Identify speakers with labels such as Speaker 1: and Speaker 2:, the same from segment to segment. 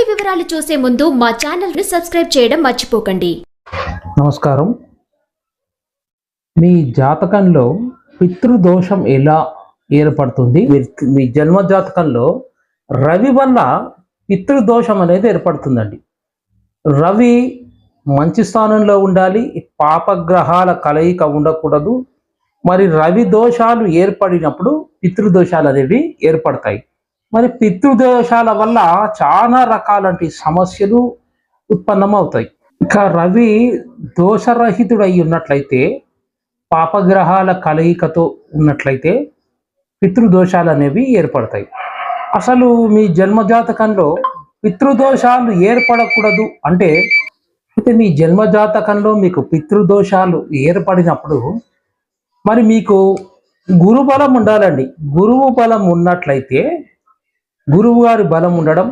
Speaker 1: పూర్తి వివరాలు చూసే ముందు మా ఛానల్ని సబ్స్క్రైబ్ చేయడం మర్చిపోకండి.
Speaker 2: నమస్కారం. మీ జాతకంలో పితృదోషం ఎలా ఏర్పడుతుంది? మీ- మీ జన్మ జాతకంలో రవి వల్ల పితృదోషం అనేది ఏర్పడుతుందండి. రవి మంచి స్థానంలో ఉండాలి పాపగ్రహాల కలయిక ఉండకూడదు. మరి రవి దోషాలు ఏర్పడినప్పుడు పితృదోషాలు అనేవి ఏర్పడతాయి. మరి పితృదోషాల వల్ల చాలా రకాలంటి సమస్యలు ఉత్పన్నమవుతాయి. ఇక రవి దోషరహితుడై ఉన్నట్లయితే పాపగ్రహాల కలయికతో ఉన్నట్లయితే పితృదోషాలు అనేవి ఏర్పడతాయి. అసలు మీ జన్మజాతకంలో పితృదోషాలు ఏర్పడకూడదు అంటే అయితే మీ జన్మజాతకంలో మీకు పితృదోషాలు ఏర్పడినప్పుడు మరి మీకు గురు బలం ఉండాలండి. గురువు బలం ఉన్నట్లయితే గురువుగారి బలం ఉండడం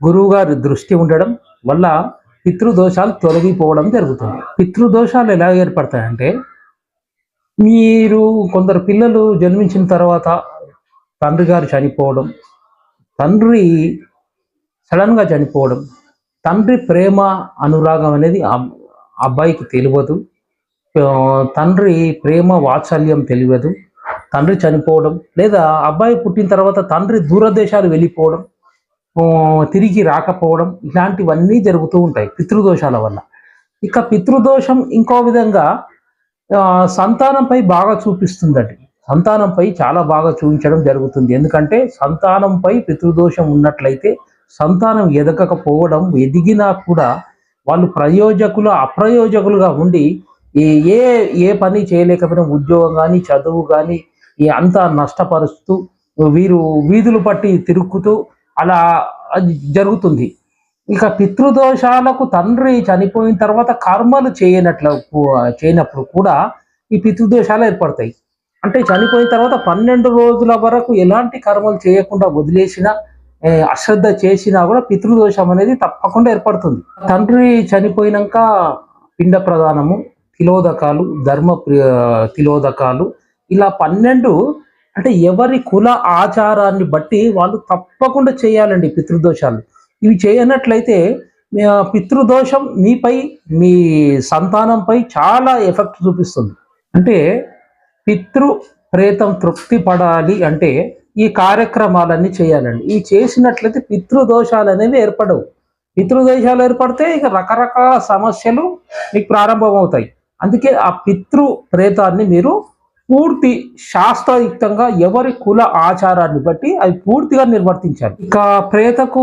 Speaker 2: గురువుగారి దృష్టి ఉండడం వల్ల పితృదోషాలు తొలగిపోవడం జరుగుతుంది. పితృదోషాలు ఎలా ఏర్పడతాయంటే మీరు కొందరు పిల్లలు జన్మించిన తర్వాత తండ్రి గారు చనిపోవడం తండ్రి సడన్గా చనిపోవడం తండ్రి ప్రేమ అనురాగం అనేది ఆ అబ్బాయికి తెలియదు. తండ్రి ప్రేమ వాత్సల్యం తెలియదు. తండ్రి చనిపోవడం లేదా అబ్బాయి పుట్టిన తర్వాత తండ్రి దూరదేశాలు వెళ్ళిపోవడం తిరిగి రాకపోవడం ఇలాంటివన్నీ జరుగుతూ ఉంటాయి పితృదోషాల వల్ల. ఇక పితృదోషం ఇంకో విధంగా సంతానంపై బాగా చూపిస్తుందండి. సంతానంపై చాలా బాగా చూపించడం జరుగుతుంది. ఎందుకంటే సంతానంపై పితృదోషం ఉన్నట్లయితే సంతానం ఎదగకపోవడం ఎదిగినా కూడా వాళ్ళు ప్రయోజకులు అప్రయోజకులుగా ఉండి ఏ ఏ ఏ పని చేయలేకపోయినా ఉద్యోగం కానీ చదువు కానీ అంతా నష్టపరుస్తూ వీరు వీధులు పట్టి తిరుగుతూ అలా జరుగుతుంది. ఇక పితృదోషాలకు తండ్రి చనిపోయిన తర్వాత కర్మలు చేయనట్లు చేయనప్పుడు కూడా ఈ పితృదోషాలు ఏర్పడతాయి. అంటే చనిపోయిన తర్వాత పన్నెండు రోజుల వరకు ఎలాంటి కర్మలు చేయకుండా వదిలేసినా అశ్రద్ధ చేసినా కూడా పితృదోషం అనేది తప్పకుండా ఏర్పడుతుంది. తండ్రి చనిపోయినాక పిండ ప్రధానము తిలోదకాలు ధర్మ ప్రి- తిలోదకాలు ఇలా పన్నెండు అంటే ఎవరి కుల ఆచారాన్ని బట్టి వాళ్ళు తప్పకుండా చేయాలండి పితృదోషాలు. ఇవి చేయనట్లయితే పితృదోషం మీపై మీ సంతానంపై చాలా ఎఫెక్ట్ చూపిస్తుంది. అంటే పితృ ప్రేతం తృప్తి పడాలి అంటే ఈ కార్యక్రమాలన్నీ చేయాలండి. ఈ చేసినట్లయితే పితృదోషాలు అనేవి ఏర్పడవు. పితృదోషాలు ఏర్పడితే ఇక రకరకాల సమస్యలు మీకు ప్రారంభమవుతాయి. అందుకే ఆ పితృ ప్రేతాన్ని మీరు పూర్తి శాస్త్రయుక్తంగా ఎవరి కుల ఆచారాన్ని బట్టి అవి పూర్తిగా నిర్వర్తించాలి ఇక ప్రేతకు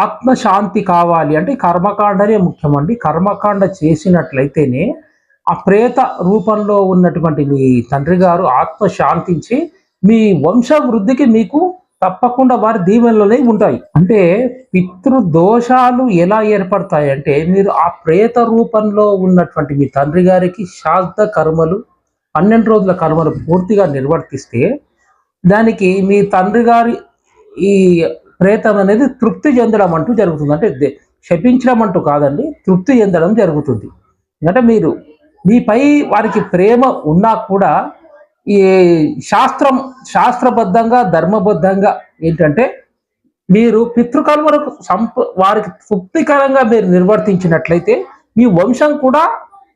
Speaker 2: ఆత్మశాంతి కావాలి అంటే కర్మకాండనే ముఖ్యమండి. కర్మకాండ చేసినట్లయితేనే ఆ ప్రేత రూపంలో ఉన్నటువంటి మీ తండ్రి గారు ఆత్మశాంతించి మీ వంశ వృద్ధికి మీకు తప్పకుండా వారి దీవెనలోనే ఉంటాయి. అంటే పితృ దోషాలు ఎలా ఏర్పడతాయి అంటే మీరు ఆ ప్రేత రూపంలో ఉన్నటువంటి మీ తండ్రి గారికి శాస్త్ర కర్మలు పన్నెండు రోజుల కర్మలు పూర్తిగా నిర్వర్తిస్తే దానికి మీ తండ్రి గారి ఈ ప్రేతం అనేది తృప్తి చెందడం అంటూ జరుగుతుంది. అంటే దే- శపించడం అంటూ కాదండి తృప్తి చెందడం జరుగుతుంది. ఎందుకంటే మీరు మీపై వారికి ప్రేమ ఉన్నా కూడా ఈ శాస్త్రం శాస్త్రబద్ధంగా ధర్మబద్ధంగా ఏంటంటే మీరు పితృకర్మలకు సంప వారికి తృప్తికరంగా మీరు నిర్వర్తించినట్లయితే మీ వంశం కూడా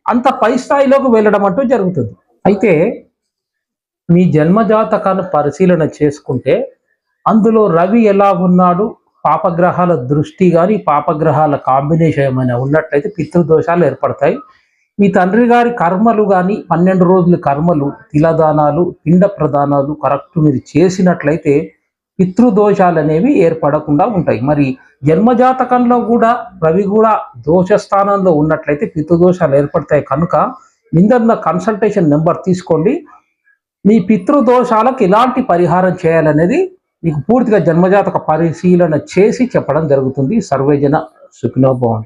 Speaker 2: అంత పై స్థాయిలోకి వెళ్ళడం అంటూ జరుగుతుంది. అయితే మీ జన్మజాతకాన్ని పరిశీలన చేసుకుంటే అందులో రవి ఎలా ఉన్నాడు పాపగ్రహాల దృష్టి కానీ పాపగ్రహాల కాంబినేషన్ ఏమైనా ఉన్నట్లయితే పితృదోషాలు ఏర్పడతాయి. మీ తండ్రి గారి కర్మలు కానీ పన్నెండు రోజుల కర్మలు తిలదానాలు పిండ ప్రదానాలు కరెక్ట్ మీరు చేసినట్లయితే పితృదోషాలు అనేవి ఏర్పడకుండా ఉంటాయి. మరి జన్మజాతకంలో కూడా రవి కూడా దోష స్థానంలో ఉన్నట్లయితే పితృదోషాలు ఏర్పడతాయి కనుక నిందన్న కన్సల్టేషన్ నెంబర్ తీసుకోండి. మీ పితృదోషాలకు ఎలాంటి పరిహారం చేయాలనేది మీకు పూర్తిగా జన్మజాతక పరిశీలన చేసి చెప్పడం జరుగుతుంది. సర్వేజన సుఖినోభవం